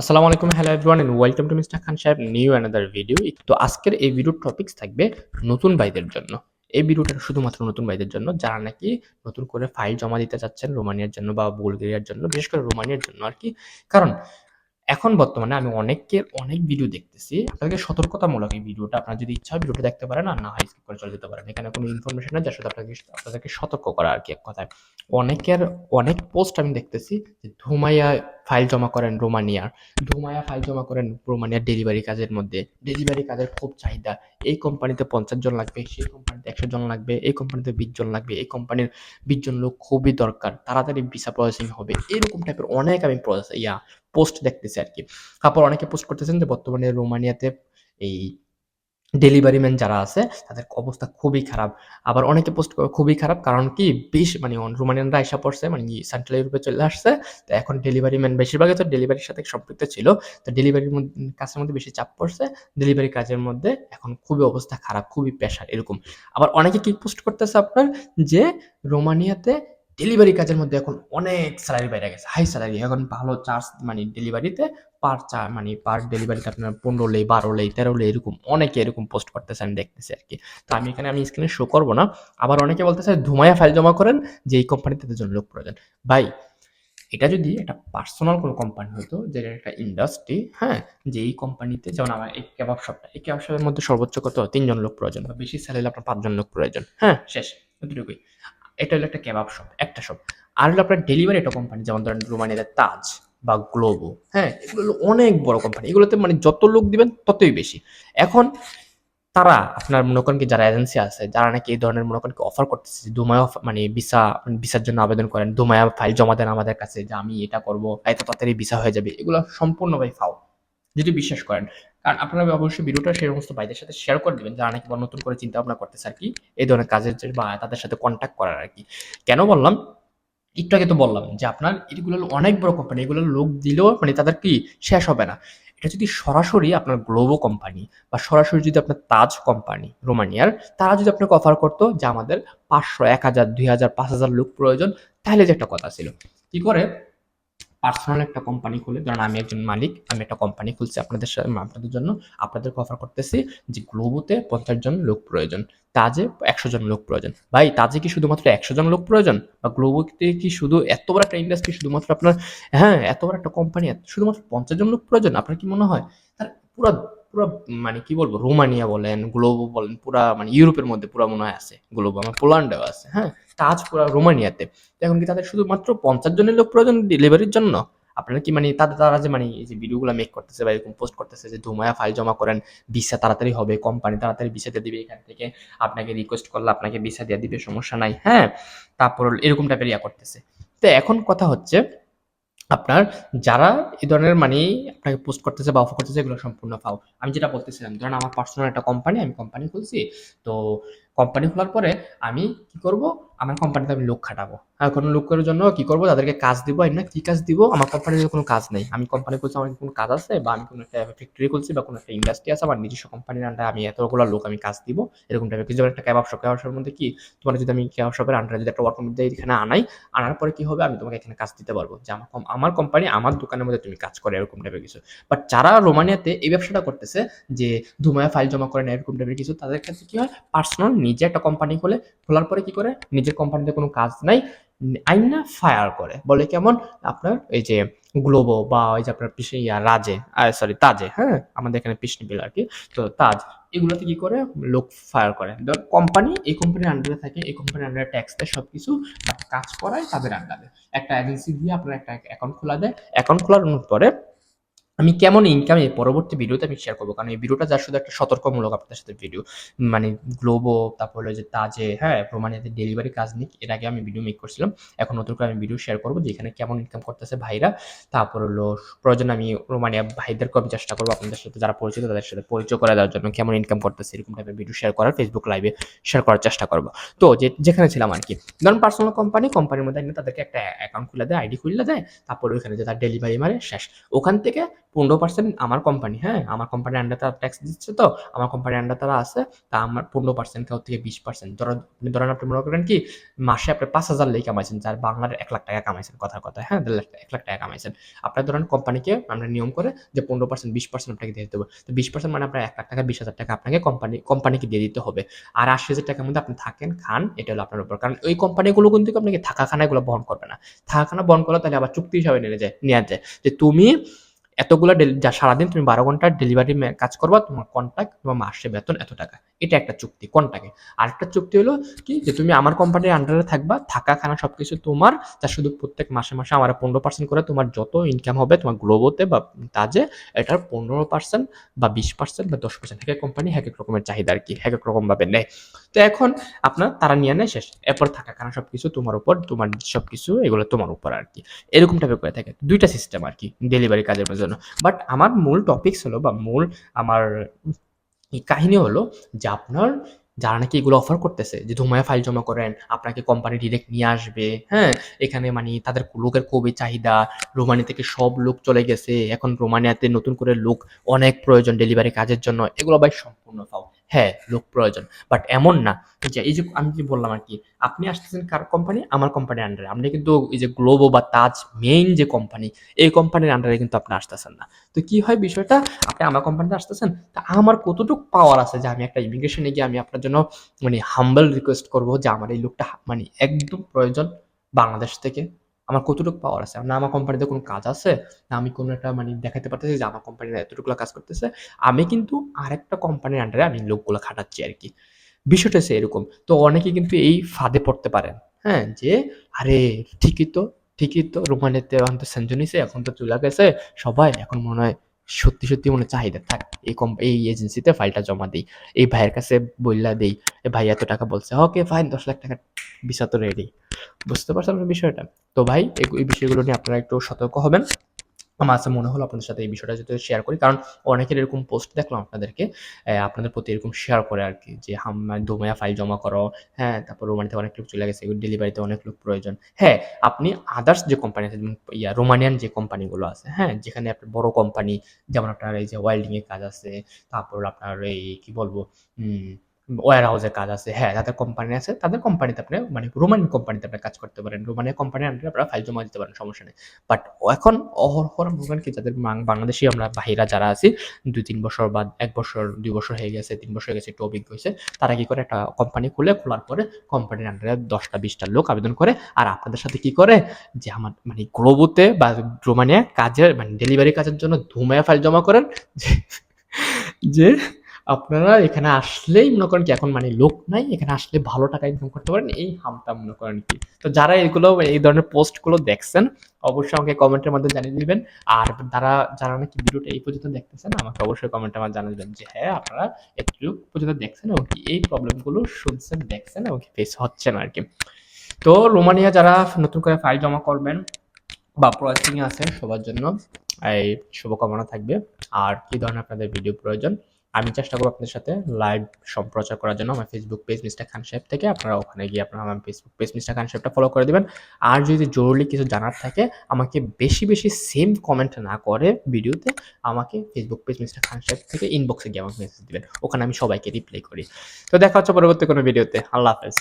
আসসালামু আলাইকুম hello everyone and welcome to mister Khan Saheb new another video তো আজকের এই ভিডিওর টপিকস থাকবে নতুন ভাইদের জন্য। এই ভিডিওটা শুধুমাত্র নতুন ভাইদের জন্য, যারা নাকি নতুন করে ফাইল জমা দিতে চাচ্ছেন রোমানিয়ার জন্য বা বুলগেরিয়ার জন্য, বিশেষ করে রোমানিয়ার জন্য আর কি। কারণ এখন বর্তমানে আমি অনেকের অনেক ভিডিও দেখতেছি। আপনাকে সতর্কতামূলক এই ভিডিওটা আপনার যদি ইচ্ছা হয় ভিডিওটা দেখতে পারেন, আর না স্কিপ করে চলে যেতে পারেন। এখানে কোনো ইনফরমেশন নেই, যার সাথে আপনাকে আপনাদেরকে সতর্ক করা আর কি এক কথায়। অনেকের অনেক পোস্ট আমি দেখতেছি যে ধুমাইয়া ফাইল জমা করেন রোমানিয়ার ধুমায়া ফাইল জমা করেন রোমানিয়ার ডেলিভারি কাজের মধ্যে। ডেলিভারি কাজের খুব চাহিদা। এই কোম্পানিতে পঞ্চাশ জন লাগবে, সেই কোম্পানিতে একশো জন লাগবে, এই কোম্পানিতে বিশ জন লাগবে, এই কোম্পানির বিশ জন লোক খুবই দরকার। তাড়াতাড়ি ভিসা প্রসেসিং হবে। এরকম টাইপের অনেক আমি প্রসেস ইয়া পোস্ট দেখতেছি আর কি। তারপর অনেকে পোস্ট করতেছেন যে, বর্তমানে রোমানিয়াতে এই ডেলিভারি ম্যান যারা আছে, তাদের অবস্থা খুবই খারাপ। আবার অনেকে পোস্ট খুবই খারাপ, কারণ কি, বেশ মানে রোমানিয়ানরা আইসা পড়ছে মানে সেন্ট্রাল ইউরোপে চলে আসছে। তো এখন ডেলিভারি ম্যান বেশিরভাগই তো ডেলিভারির সাথে সম্পৃক্ত ছিল। তো ডেলিভারির কাজের মধ্যে বেশি চাপ পড়ছে। ডেলিভারি কাজের মধ্যে এখন খুবই অবস্থা খারাপ, খুবই পেশার এরকম। আবার অনেকে কি পোস্ট করতেছে আপনার? যে, রোমানিয়াতে ডেলিভারি কাজের মধ্যে এখন অনেক স্যালারি বেড়ে গেছে। হাই স্যালারি এখন ভালো চার্জ মানে ডেলিভারিতে পার চা মানে পার ডেলিভারিতে আপনার পনেরো লেই, বারো লেই, তেরো লেই, এরকম অনেকে এরকম পোস্ট করতেছে, আমি দেখতেছি আর কি। তো আমি এখানে, আমি স্ক্রিনে শো করব না। আবার অনেকে বলতেছে ধুমায়া ফাইল জমা করেন যে এই কোম্পানিতে তাদের জন্য লোক প্রয়োজন। ভাই, এটা যদি একটা পার্সোনাল কোনো কোম্পানি হতো, যে একটা ইন্ডাস্ট্রি হ্যাঁ যে এই কোম্পানিতে যেমন আমার এই কেবাব শপটা এই কেবাব শপের মধ্যে সর্বোচ্চ কত? তিনজন লোক প্রয়োজন বা বেশি স্যালারি আপনার পাঁচজন লোক প্রয়োজন হ্যাঁ শেষ, এতটুকুই। এটা হলো একটা কেবাব শপ একটা শপ আর হলো আপনার ডেলিভারি একটা কোম্পানি যেমন ধরেন রোমানিয়াতে তাজ বা গ্লোবো হ্যাঁ? এগুলো অনেক বড় কোম্পানি এগুলোতে মানে যত লোক দিবেন ততই বেশি। এখন তারা আপনার মনে করেন কি, যারা এজেন্সি আছে, যারা নাকি এই ধরনের মনে করেন কি অফার করতেছে দুমায়া মানে ভিসা ভিসার জন্য আবেদন করেন দুমায়া ফাইল জমা দেন আমাদের কাছে, যে আমি এটা করব, এত তাড়াতাড়ি ভিসা হয়ে যাবে, এগুলো সম্পূর্ণ ভাই ফাও। যদি বিশ্বাস করেন কারণ আপনারা অবশ্যই ভিডিওটা সেই সমস্ত ভাইদের সাথে শেয়ার করে দেবেন, যারা নাকি নতুন করে চিন্তা ভাবনা করতেছে আর কি এই ধরনের কাজের জন্য বা তাদের সাথে কন্ট্যাক্ট করার আর কি কেন বললাম? একটু আগে তো বললাম যে আপনার এগুলো অনেক বড় কোম্পানি এগুলো লোক দিলেও মানে তাদের কি শেষ হবে না। এটা যদি সরাসরি আপনার গ্লোবো কোম্পানি বা সরাসরি যদি আপনার তাজ কোম্পানি রোমানিয়ার, তারা যদি আপনাকে অফার করতো যে আমাদের পাঁচশো, এক হাজার, দুই হাজার, পাঁচ হাজার লোক প্রয়োজন, তাহলে যে একটা কথা ছিল। কি করে? পার্সোনাল একটা কোম্পানি খুলে, ধরেন আমি একজন মালিক, আমি একটা কোম্পানি খুলছি আপনাদের সাথে আপনাদের জন্য আপনাদেরকে অফার করতেছি যে গ্লোবোতে পঞ্চাশ জন লোক প্রয়োজন, তাজে একশো জন লোক প্রয়োজন। ভাই, তাজে কি শুধুমাত্র একশো জন লোক প্রয়োজন? বা গ্লোবোতে কি শুধু এত বড় একটা ইন্ডাস্ট্রি শুধুমাত্র আপনার হ্যাঁ এত বড় একটা কোম্পানি শুধুমাত্র পঞ্চাশ জন লোক প্রয়োজন? আপনার কি মনে হয়? তার পুরো পুরো মানে কি বলব, রোমানিয়া বলেন, গ্লোবো বলেন, পুরা মানে ইউরোপের মধ্যে পুরো মনে হয় আছে, গ্লোবো, আমার পোল্যান্ডেও আছে হ্যাঁ তাজ পুরো রোমানিয়াতে। এখন কি তাদের শুধুমাত্র পঞ্চাশ জনের লোক প্রয়োজন ডেলিভারির জন্য? আপনারা কি মানে তাদের, তারা যে মানে এই যে ভিডিওগুলো মেক করতেছে বা এরকম পোস্ট করতেছে যে ধুমায়া ফাইল জমা করেন, ভিসা তাড়াতাড়ি হবে কোম্পানি তাড়াতাড়ি ভিসা দিয়ে দিবে এখান থেকে, আপনাকে রিকোয়েস্ট করলে আপনাকে ভিসা দিয়ে দিবে, সমস্যা নাই হ্যাঁ তারপর এরকম টাইপের ইয়া করতেছে। তো এখন কথা হচ্ছে আপনার যারা এই ধরনের মানে আপনাকে পোস্ট করতেছে বা অফার করতেছে, এগুলো সম্পূর্ণ ফাও আমি যেটা বলতেছিলাম, ধরেন আমার পার্সোনাল একটা কোম্পানি আমি কোম্পানি খুলছি, তো কোম্পানি খোলার পরে আমি কি করব? আমার কোম্পানিতে আমি লোক খাটাবো। আর কোনো লোকের জন্য কি করব? তাদেরকে কাজ দিব না কি কাজ দিব? আমার কোম্পানির কোনো কাজ নেই। আমি কোম্পানি খুলছি, আমার কোনো কাজ আছে? বা আমি কোনো একটা ফ্যাক্টরি খুলছি বা কোনো একটা ইন্ডাস্ট্রি আছে, আমার নিজস্ব কোম্পানির আন্ডারে আমি এতগুলো লোক আমি কাজ দিব। এরকম টাইপের কিছু। একটা ক্যাব শপ ক্যাব মধ্যে কি, তোমার যদি আমি ক্যাব শপের আন্ডারে যদি একটা ওয়ার্কের মধ্যে এখানে আনাই, আনার পরে কি হবে? আমি তোমাকে এখানে কাজ দিতে পারব। যে আমার আমার কোম্পানি আমার দোকানের মধ্যে তুমি কাজ করে, এরকম টাইপের কিছু। বাট যারা রোমানিয়াতে এই ব্যবসাটা করতেছে, যে ধুমায় ফাইল জমা করে না এরকম টাইপের কিছু, তাদের ক্ষেত্রে কি হয়? পার্সোনাল নিজে একটা কোম্পানি খোলে, খোলার পরে কি করে? নিজের কোম্পানিতে কোনো কাজ নাই, আইনা ফায়ার করে। বলে কেমন? আপনার এই যে গ্লোবো বা ওই যে আপনার পিসে ইয়া রাজে সরি তাজে হ্যাঁ? আমাদের এখানে পিসনি বিল আর কি তো তাজ এগুলোতে কি করে? লোক ফায়ার করে। কোম্পানি এই কোম্পানির আন্ডারে থাকে, এই কোম্পানির আন্ডারে ট্যাক্স দেয় সব কিছু কাজ করায় তাদের আন্ডারে একটা এজেন্সি দিয়ে আপনার একটা অ্যাকাউন্ট খোলা দেয়। অ্যাকাউন্ট খোলার পরে আমি কেমন ইনকাম পরবর্তী ভিডিওতে আমি শেয়ার করব? কারণ এই ভিডিওটা যার শুধু একটা সতর্কমূলক আপনাদের সাথে ভিডিও মানে গ্লোবো তারপর হলো যে তাজে হ্যাঁ প্রমাণিত ডেলিভারি কাজ নিক। এর আগে আমি ভিডিও মেক করছিলাম। এখন নতুন করে আমি ভিডিও শেয়ার করব যে এখানে কেমন ইনকাম করতেছে ভাইরা। তারপর হলো প্রয়োজন আমি রোমানিয়া ভাইদেরকে আমি চেষ্টা করব আপনাদের সাথে, যারা পরিচিত তাদের সাথে পরিচয় করে দেওয়ার জন্য কেমন ইনকাম করতেছে এরকম টাইপের ভিডিও শেয়ার করার ফেসবুক লাইভে শেয়ার করার চেষ্টা করব। তো যে, যেখানে ছিলাম আর কি। ধরুন পার্সোনাল কোম্পানি কোম্পানির মধ্যে তাদেরকে একটা অ্যাকাউন্ট খুলে দেয় আইডি খুলে দেয়, তারপর ওইখানে যে তার ডেলিভারি মারে, শেষ। ওখান থেকে পনেরো পার্সেন্ট আমার কোম্পানি হ্যাঁ? আমার কোম্পানির আন্ডার তারা ট্যাক্স দিচ্ছে তো, আমার কোম্পানির আন্ডার তারা আছে, তা আমার পনেরো পার্সেন্ট কাউ থেকে বিশ পার্সেন্ট ধরেন ধরেন আপনি মনে করেন কি, মাসে আপনি পাঁচ হাজার লেগে কামাইছেন, যার বাংলার এক লাখ টাকা কামাইছেন কথার কথা হ্যাঁ? দেড় লাখ, এক লাখ টাকা কামাইছেন। আপনার ধরেন কোম্পানিকে আমরা নিয়ম করে যে পনেরো পার্সেন্ট বিশ পার্সেন্ট আপনাকে দিয়ে দিতে হবে। তো বিশ পার্সেন্ট মানে আপনার এক লাখ টাকা, বিশ হাজার টাকা আপনাকে কোম্পানি কোম্পানিকে দিয়ে দিতে হবে। আর আশি হাজার টাকার মধ্যে আপনি থাকেন, খান, এটা হলো আপনার উপর। কারণ ওই কোম্পানিগুলো কিন্তু আপনাকে থাকা খানা এগুলো বহন করবে না। থাকা খানা বহন করলে তাহলে আবার চুক্তি হিসাবে নিয়ে যায় নেওয়া যায়। যে তুমি এতগুলো যা সারাদিন তুমি বারো ঘণ্টার ডেলিভারি কাজ করবা, তোমার কন্ট্রাক্ট তোমার মাসে বেতন এত টাকা। এটা একটা চুক্তি, কোনটাকে? আরেকটা চুক্তি হলো কি যে তুমি আমার কোম্পানির আন্ডারে থাকবা, থাকা খানা সবকিছু তোমার, তা শুধু প্রত্যেক মাসে মাসে আমার পনেরো পার্সেন্ট করে তোমার যত ইনকাম হবে তোমার গ্লোবোতে বা তাজে এটার পনেরো পার্সেন্ট বা বিশ পার্সেন্ট বা দশ পার্সেন্ট এক এক কোম্পানি এক এক রকমের চাহিদা আর কি, এক এক রকম ভাবে নেয়। তো এখন আপনার তারা নিয়ে নেয় শেষ। এরপর থাকা খানা সবকিছু তোমার উপর, তোমার সবকিছু এগুলো তোমার উপর আর কি। এরকম টাইপের করে থাকে। দুইটা সিস্টেম আর কি ডেলিভারি কাজের জন্য। বাট আমার মূল টপিকস হলো বা মূল আমার এই কাহিনী হলো যে আপনার যারা নাকি এগুলো অফার করতেছে, যে ধুমায় ফাইল জমা করেন, আপনাকে কোম্পানি ডিরেক্ট নিয়ে আসবে হ্যাঁ? এখানে মানে তাদের লোকের কবি চাহিদা, রোমানি থেকে সব লোক চলে গেছে, এখন রোমানিয়াতে নতুন করে লোক অনেক প্রয়োজন ডেলিভারি কাজের জন্য। এগুলো ভাই সম্পূর্ণ ফাও হ্যাঁ লোক প্রয়োজন। বাট এমন না যে, এই যে আমি কি বললাম আর কি, আপনি আসতেছেন কার কোম্পানি আমার কোম্পানির আন্ডারে আপনি কিন্তু এই যে গ্লোবো বা তাজ মেইন যে কোম্পানি এই কোম্পানির আন্ডারে কিন্তু আপনি আসতেছেন না। তো কি হয় বিষয়টা? আপনি আমার কোম্পানিতে আসতেছেন, তা আমার কতটুকু পাওয়ার আছে যে, আমি একটা ইমিগ্রেশনে গিয়ে আমি আপনার জন্য মানে হাম্বল রিকোয়েস্ট করব যে, আমার এই লোকটা মানে একদম প্রয়োজন বাংলাদেশ থেকে। আমার কতটুকু পাওয়ার আছে? না আমার কোম্পানিতে কোনো কাজ আছে? না আমি কোনো একটা মানে দেখাতে পারতেছি যে আমার কোম্পানির এতটুকু কাজ করতেছে। আমি কিন্তু আরেকটা কোম্পানির আন্ডারে আমি লোকগুলো খাটাচ্ছি আর কি বিষয়টা সে এরকম। তো অনেকে কিন্তু এই ফাঁদে পড়তে পারেন। হ্যাঁ যে আরে ঠিকই তো ঠিকই তো রোমানের এখন তো সেঞ্জনিসে এখন তো চলে গেছে। সবাই এখন মনে হয় সত্যি সত্যি মনে চাহিদা থাক। এই কম এই এজেন্সিতে ফাইলটা জমা দিই। এই ভাইয়ের কাছে বললা দেই ভাই, এত টাকা বলছে। ওকে ফাইন দশ লাখ টাকা ভিসা তো রেডি বুঝতে পারছেন বিষয়টা? তো ভাই এই বিষয়গুলো নিয়ে আপনারা একটু সতর্ক হবেন। আমার কাছে মনে হলো আপনাদের সাথে এই বিষয়টা যদি শেয়ার করি। কারণ অনেকের এরকম পোস্ট দেখলাম আপনাদেরকে আপনাদের প্রতি এরকম শেয়ার করে আর কি, যে দোমায়া ফাইল জমা করো হ্যাঁ তারপর রোমানিতে অনেক লোক চলে গেছে ডেলিভারিতে অনেক লোক প্রয়োজন। হ্যাঁ আপনি আদার্স যে কোম্পানি আছে ইয়া রোমানিয়ান যে কোম্পানিগুলো আছে হ্যাঁ যেখানে আপনার বড় কোম্পানি যেমন আপনার এই যে ওয়েল্ডিং এর কাজ আছে, তারপর আপনার এই, কি বলব ওয়ার হাউসের কাজ আছে হ্যাঁ তাদের কোম্পানি আছে, তাদের কোম্পানিতে আপনি মানে রোমান কোম্পানিতে আপনি কাজ করতে পারেন। রোমানিয়া কোম্পানির আন্ডারে আপনারা ফাইল জমা দিতে পারেন, সমস্যা নেই। বাট এখন অহরহর মনে কি, যাদের বাংলাদেশি আমরা বাহিরা যারা আছি, দুই তিন বছর বা এক বছর, দুই বছর হয়ে গেছে, তিন বছর হয়ে গেছে, একটু অভিজ্ঞ হয়েছে, তারা কি করে একটা কোম্পানি খুলে, খোলার পরে কোম্পানির আন্ডারে দশটা, বিশটা লোক আবেদন করে, আর আপনাদের সাথে কি করে? যে আমার মানে গ্লোবোতে বা রোমানিয়া কাজের মানে ডেলিভারি কাজের জন্য ধুমায়া ফাইল জমা করেন যে আপনারা এখানে আসলেই মনে করেন কি, এখন মানে লোক নাই, এখানে আসলে ভালো টাকা ইনকাম করতে পারেন, এই হামটা মনে করেন কি। তো যারা এগুলো, এই ধরনের পোস্টগুলো দেখছেন, অবশ্যই আমাকে কমেন্টের মধ্যে জানিয়ে দিবেন। আর যারা যারা নাকি ভিডিওটা এই পর্যন্ত দেখতেছেন, আমাকে অবশ্যই কমেন্টে আমার জানিয়ে দেবেন যে হ্যাঁ আপনারা একটু পর্যন্ত দেখছেন এবং কি এই প্রবলেমগুলো শুনছেন, দেখছেন এবং ফেস হচ্ছে না আর কি। তো রোমানিয়া যারা নতুন করে ফাইল জমা করবেন বা প্রসেসিং আছে সবার জন্য, এই শুভকামনা থাকবে। আর কি ধরনের আপনাদের ভিডিও প্রয়োজন? আমি চেষ্টা করব আপনাদের সাথে লাইভ সম্প্রচার করার জন্য আমার ফেসবুক পেজ মিস্টার খান সাহেব থেকে। আপনারা ওখানে গিয়ে আপনারা আমার ফেসবুক পেজ মিস্টার খান সাহেবটা ফলো করে দেবেন। আর যদি জরুরি কিছু জানার থাকে, আমাকে বেশি বেশি সেম কমেন্ট না করে ভিডিওতে, আমাকে ফেসবুক পেজ মিস্টার খান সাহেব থেকে ইনবক্সে গিয়ে আমাকে মেসেজ দেবেন। ওখানে আমি সবাইকে রিপ্লাই করি। তো দেখা হচ্ছে পরবর্তী কোনো ভিডিওতে আল্লাহ হাফেজ।